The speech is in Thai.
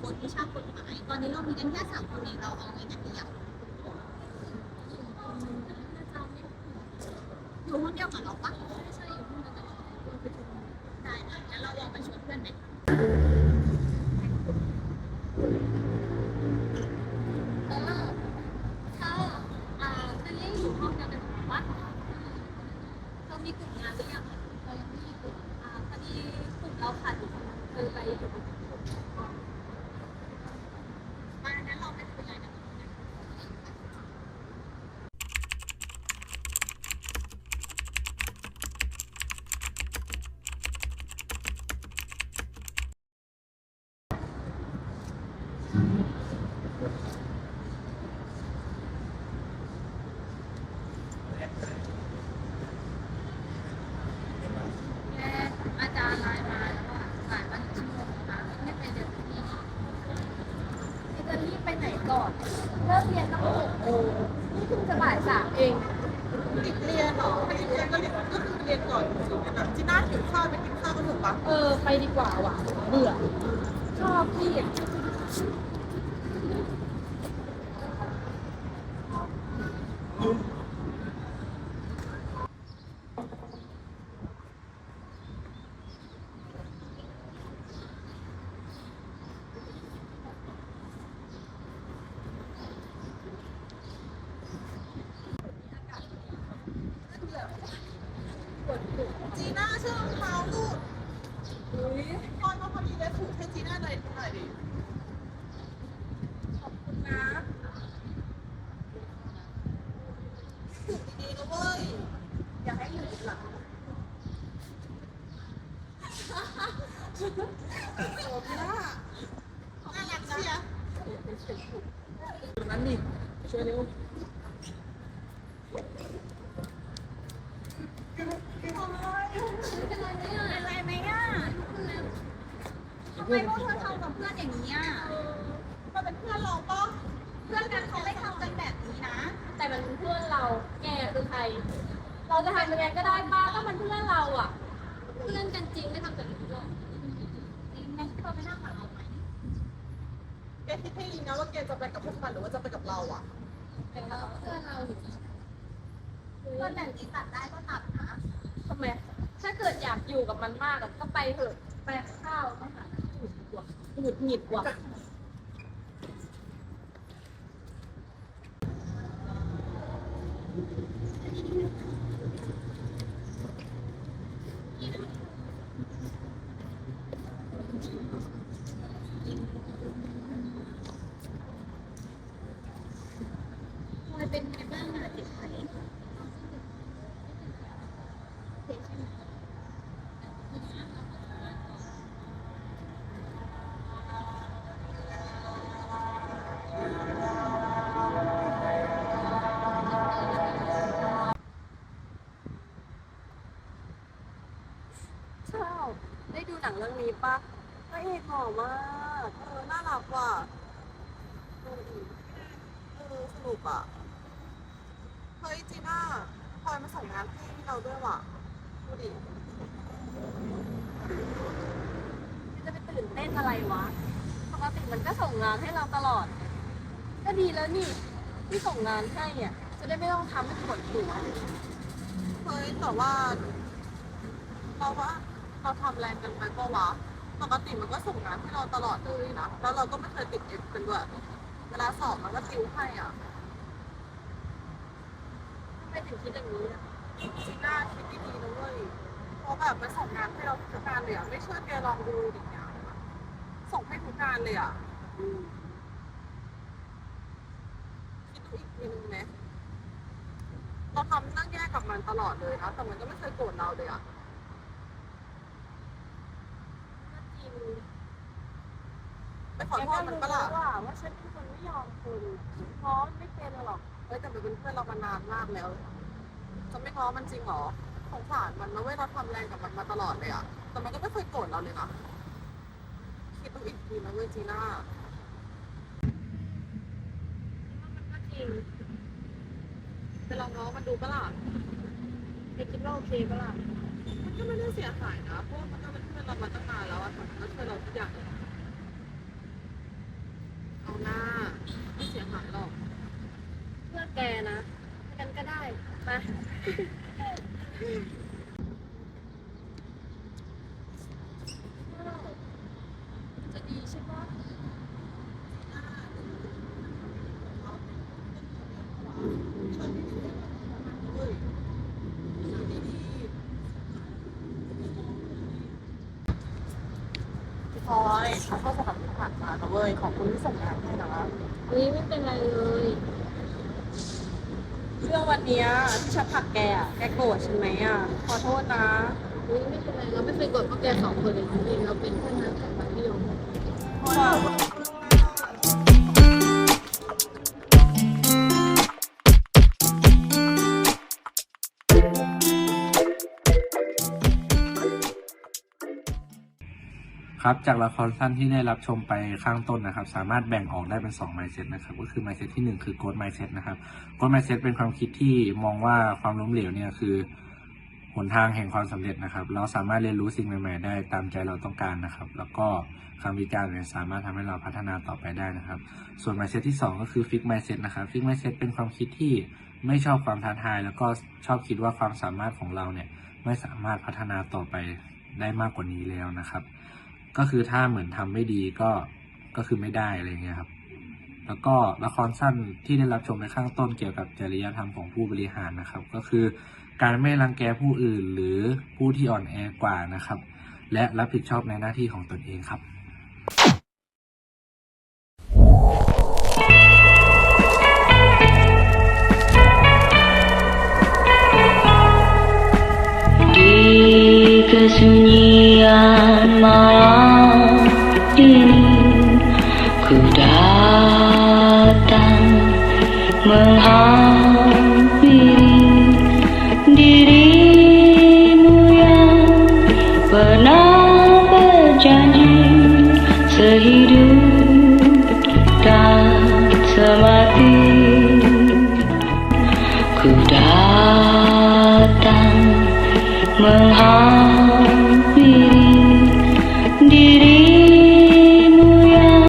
คนวิชากฎหมาย ตอนนี้เรามีกันแค่สามคนเองเราเอาไงกันดีอะอยู่ห้องเดียวกับเราปะไม่ใช่อยู่ห้องเดียวกับเราได้นะงั้นเราลองไปชวนเพื่อนไหมเออถ้าอ่าคือเรียกอยู่ห้องเดียวกันกับวัดเรามีกลุ่มงานหรือยังเรายังไม่มีกลุ่มอ่าพอดีกลุ่มเราขาดอยู่คนนึงคือไปอยู่กลุ่ม มางั้นเราไปคุยอะไรกัน แค่อาจารย์ไลน์มาแล้วว่าสายวันชั่วโมงนะไม่ไปเรียนที่นี่จะรีบไปไหนก่อนเลิกเรียนตั้งหกโมงนี่เพิ่ง จะบ่ายสามเองติดเรียนเหรอถ้าติดเรียนก็เรียนก็คือเรียนก่อนอยู่ในแบบจีน่าหิวข้าวไปกินข้าวกันเถอะปะเออไปดีกว่าว่ะเบื่อชอบพี่อะ จีน่าเชื่อรองเท้าลูกอุ้ยพลอยมาพอดีเลยถูก ให้จีน่าหน่อยหน่อยดิขอบคุณนะถูกดีๆนะเว้ย อย่าให้หลุดหลังโอ้พี่น่าน่ารักเชียร์นั้นนี่ช่วยเร็ว เป็นไรไหมอะ อะไรไหมอะทำ ไมพวกเธอทำกับเพื่อนอย่างนี้อะมาเป็นเพื่อนเราปะเพื่อนกันเขาไม่ทำกันแบบนี้นะ แต่มันเป็นเพื่อนเรา แกคือใคร เราจะทำยังไงก็ได้ป้าก็มันเพื่อนเราอะ เพื่อนกันจริงไม่ทำแบบนี้หรอกจริงไหมเธอไปนั่งกับเราไหมแกคิดให้ดีนะว่าแกจะไปกับพวกมันหรือว่าจะไปกับเราอะแต่ว่าเพื่อนเราอยู่เพื่อนแบบนี้ตัดได้ก็ตัดนะทำไมถ้าเกิดอยากอยู่กับมันมากอะก็ไปเถอะไปข้าวต้องหา วกว่าหงุดหงิดกว่า อบได้ดูหนังเรื่องนี้ปะพระเอกหล่อมากเออน่ารักว่ะเออเออสนุกอะ เฮ้ยจีน่าพลอยมาส่งงานให้เราด้วยว่ะดูดิจะไปตื่นเต้นอะไรวะปกติมันก็ส่งงานให้เราตลอด ก็ดีแล้วนี่ ที่ส่งงานให้อะจะได้ไม่ต้องทำให้ปวดหัวเฮ้ยแต่ว่า เราว่า เราทำแรงกันไปก็วะปกติมันก็ส่งงานให้เราตลอดเลยนะ แล้วเราก็ไม่เคยติดเอฟกันด้วย เวลาสอบมันก็ติวให้อะทำไมถึงคิดอย่างนี้อะจีน่าคิดดีๆนะเว้ยเพราะแบบมันส่งงานให้เราทุกงานเลยอะ ไม่เชื่อแกลองดูดิเนี่ยส่งให้ทุกงานเลยอะคิดดูอีกทีนึงไหมเราทำนั่งแยกกับมันตลอดเลยนะ แต่มันก็ไม่เคยโกรธเราเลยอะ ก็จริง ไป ขอโทษมันปะล่ะแกก็รู้ว่าว่าฉันเป็นคนไม่ยอมคุณเพราะไม่เป็นหรอกเฮ้ยแต่มันเป็นเพื่อนเรามานานมากแล้วจะไม่ง้อมันจริงเหรอสงสารมันนะเว้ยเราทำแรงกับมันมาตลอดเลยอะแต่มันก็ไม่เคยโกรธเราเลยนะคิดดูอีกทีนะเว้ยจีน่ามันก็จริงไปลองง้อมันดูปะล่ะแกคิดว่าโอเคปะล่ะมันก็ไม่ได้เสียหายนะเพราะว่ามันก็เป็นเพื่อนเรามาตั้งนานแล้วอะแต่มันก็ช่วยเราทุกอย่างเลย เอาหน้าไม่เสียหายหรอก เพื่อแกนะกันก็ได้มา จะดีใช่ปะพี่พลอยขอโทษสำหรับที่ผ่านมานะเว้ย ขอบคุณที่ส่งงานให้นะเฮ้ยไม่เป็นไรเลย เรื่องวันเนี้ยที่ฉันผลักแกอะแกโกรธฉันไหมอะ ขอโทษนะเฮ้ยไม่เป็นไรเราไม่เคยกดพวกแกสองคนเลยจริงๆเราเป็นเพื่อนกันแต่มัธยม ครับจากละครสั้นที่ได้รับชมไปข้างต้นนะครับ สามารถแบ่งออกได้เป็น2 mindset นะครับก็คือ mindset ที่ 1 คือ growth mindset นะครับ growth mindset เป็นความคิดที่มองว่าความล้มเหลวเนี่ยคือหนทางแห่งความสำเร็จนะครับ เราสามารถเรียนรู้สิ่งใหม่ ๆ ได้ตามใจเราต้องการนะครับ แล้วก็คำวิจารณ์เนี่ยสามารถทำให้เราพัฒนาต่อไปได้นะครับ ส่วน mindset ที่ 2 ก็คือ fix mindset นะครับ fix mindset เป็นความคิดที่ไม่ชอบความท้าทาย แล้วก็ชอบคิดว่าความสามารถของเราเนี่ยไม่สามารถพัฒนาต่อไปได้มากกว่านี้แล้วนะครับ ก็คือถ้าเหมือนทำไม่ดีก็ก็คือไม่ได้อะไรเงี้ยครับ แล้วก็ละครสั้นที่ได้รับชมไปข้างต้นเกี่ยวกับจริยธรรมของผู้บริหารนะครับ ก็คือการไม่รังแกผู้อื่นหรือผู้ที่อ่อนแอกว่านะครับ และรับผิดชอบในหน้าที่ของตนเองครับ Ku datang menghampiri dirimu yang pernah berjanji sehidup dan semati. Ku datang menghampiri dirimu